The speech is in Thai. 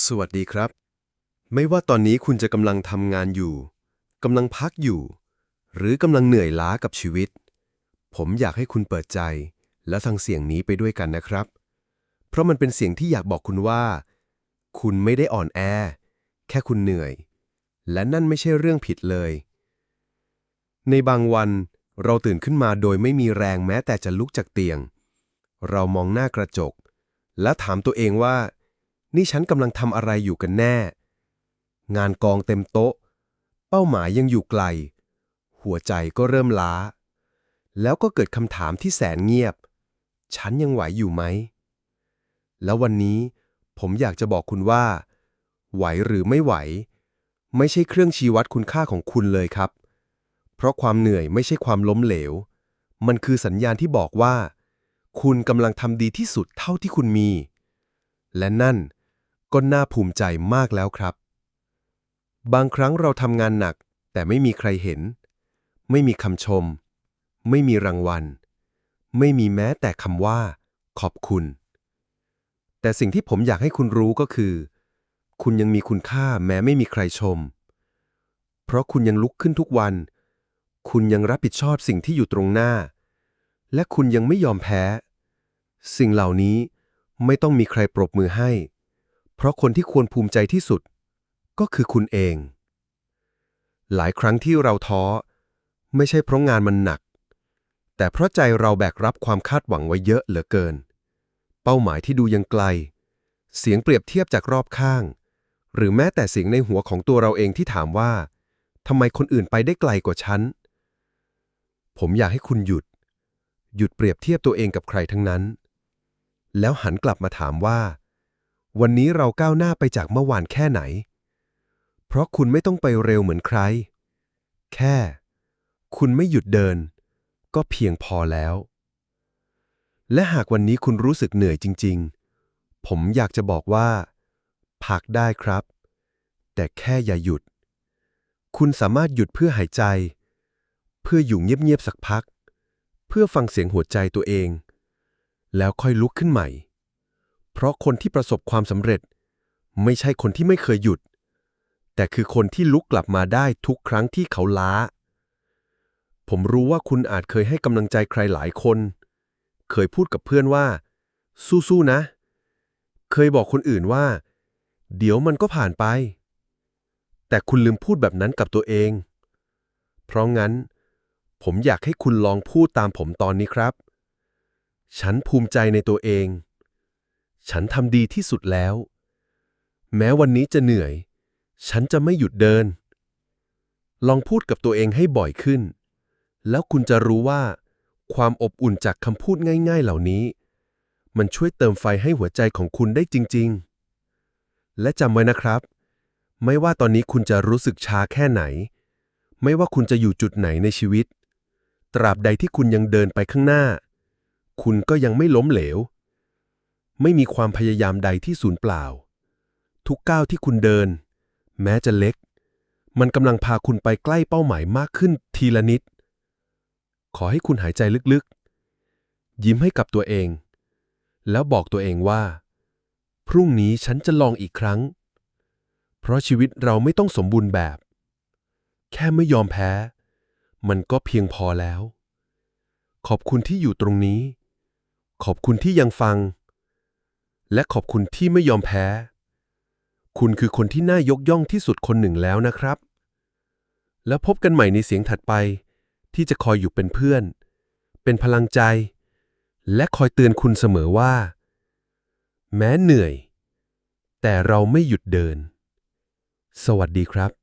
สวัสดีครับ ไม่ว่าตอนนี้คุณจะกำลังทำงานอยู่กำลังพักอยู่ หรือกำลังเหนื่อยล้ากับชีวิต ผมอยากให้คุณเปิดใจ และฟังเสียงนี้ไปด้วยกันนะครับ เพราะมันเป็นเสียงที่อยากบอกคุณว่า คุณไม่ได้อ่อนแอ แค่คุณเหนื่อย และนั่นไม่ใช่เรื่องผิดเลย ในบางวันเราตื่นขึ้นมาโดยไม่มีแรงแม้แต่จะลุกจากเตียง เรามองหน้ากระจก และถามตัวเองว่า นี่ฉันกำลังทำอะไรอยู่กันแน่ งานกองเต็มโต๊ะ เป้าหมายยังอยู่ไกล หัวใจก็เริ่มล้า แล้วก็เกิดคำถามที่แสนเงียบ ฉันยังไหวอยู่ไหม แล้ววันนี้ผมอยากจะบอกคุณว่า ไหวหรือไม่ไหว ไม่ใช่เครื่องชี้วัดคุณค่าของคุณเลยครับ เพราะความเหนื่อยไม่ใช่ความล้มเหลว มันคือสัญญาณที่บอกว่า คุณกำลังทำดีที่สุดเท่าที่คุณมี และนั่น ก็น่าภูมิใจมากแล้วครับ บางครั้งเราทำงานหนัก แต่ไม่มีใครเห็น ไม่มีคำชม ไม่มีรางวัล ไม่มีแม้แต่คำว่า ขอบคุณ แต่สิ่งที่ผมอยากให้คุณรู้ก็คือ คุณยังมีคุณค่าแม้ไม่มีใครชม เพราะคุณยังลุกขึ้นทุกวัน คุณยังรับผิดชอบสิ่งที่อยู่ตรงหน้า และคุณยังไม่ยอมแพ้ สิ่งเหล่านี้ไม่ต้องมีใครปรบมือให้ เพราะคนที่ควรภูมิใจที่สุด ก็คือคุณเอง หลายครั้งที่เราท้อ ไม่ใช่เพราะงานมันหนัก แต่เพราะใจเราแบกรับความคาดหวังไว้เยอะเหลือเกิน เป้าหมายที่ดูยังไกล เสียงเปรียบเทียบจากรอบข้าง หรือแม้แต่เสียงในหัวของตัวเราเองที่ถามว่าทำไมคนอื่นไปได้ไกลกว่าฉัน ผมอยากให้คุณหยุด หยุดเปรียบเทียบตัวเองกับใครทั้งนั้น แล้วหันกลับมาถามว่า วันนี้เราก้าวหน้าไปจากเมื่อวานแค่ไหน เพราะคุณไม่ต้องไปเร็วเหมือนใคร แค่ คุณไม่หยุดเดิน ก็เพียงพอแล้ว และหากวันนี้คุณรู้สึกเหนื่อยจริง ๆ ผมอยากจะบอกว่า พักได้ครับ แต่แค่อย่าหยุด คุณสามารถหยุดเพื่อหายใจ เพื่ออยู่เงียบๆสักพัก เพื่อฟังเสียงหัวใจตัวเอง แล้วค่อยลุกขึ้นใหม่ เพราะคนที่ประสบความสำเร็จ ไม่ใช่คนที่ไม่เคยหยุด แต่คือคนที่ลุกกลับมาได้ทุกครั้งที่เขาล้า ผมรู้ว่าคุณอาจเคยให้กำลังใจใครหลายคน เคยพูดกับเพื่อนว่า สู้ๆนะ เคยบอกคนอื่นว่า เดี๋ยวมันก็ผ่านไป แต่คุณลืมพูดแบบนั้นกับตัวเอง เพราะงั้น ผมอยากให้คุณลองพูดตามผมตอนนี้ครับ ฉันภูมิใจในตัวเอง ฉันทำดีที่สุดแล้ว แม้วันนี้จะเหนื่อย ฉันจะไม่หยุดเดิน ลองพูดกับตัวเองให้บ่อยขึ้น แล้วคุณจะรู้ว่า ความอบอุ่นจากคำพูดง่าย ๆ เหล่านี้ มันช่วยเติมไฟให้หัวใจของคุณได้จริง ๆ และจำไว้นะครับ ไม่ว่าตอนนี้คุณจะรู้สึกชาแค่ไหน ไม่ว่าคุณจะอยู่จุดไหนในชีวิต ตราบใดที่คุณยังเดินไปข้างหน้า คุณก็ยังไม่ล้มเหลว ไม่มีความพยายามใดที่สูญเปล่า ทุกก้าวที่คุณเดิน แม้จะเล็ก มันกำลังพาคุณไปใกล้เป้าหมายมากขึ้นทีละนิด ขอให้คุณหายใจลึกๆ ยิ้มให้กับตัวเอง แล้วบอกตัวเองว่า พรุ่งนี้ฉันจะลองอีกครั้ง เพราะชีวิตเราไม่ต้องสมบูรณ์แบบ แค่ไม่ยอมแพ้ มันก็เพียงพอแล้ว ขอบคุณที่อยู่ตรงนี้ ขอบคุณที่ยังฟัง และขอบคุณที่ไม่ยอมแพ้ คุณคือคนที่น่ายกย่องที่สุดคนหนึ่งแล้วนะครับ แล้วพบกันใหม่ในเสียงถัดไป ที่จะคอยอยู่เป็นเพื่อน เป็นพลังใจ และคอยเตือนคุณเสมอว่า แม้เหนื่อย แต่เราไม่หยุดเดิน สวัสดีครับ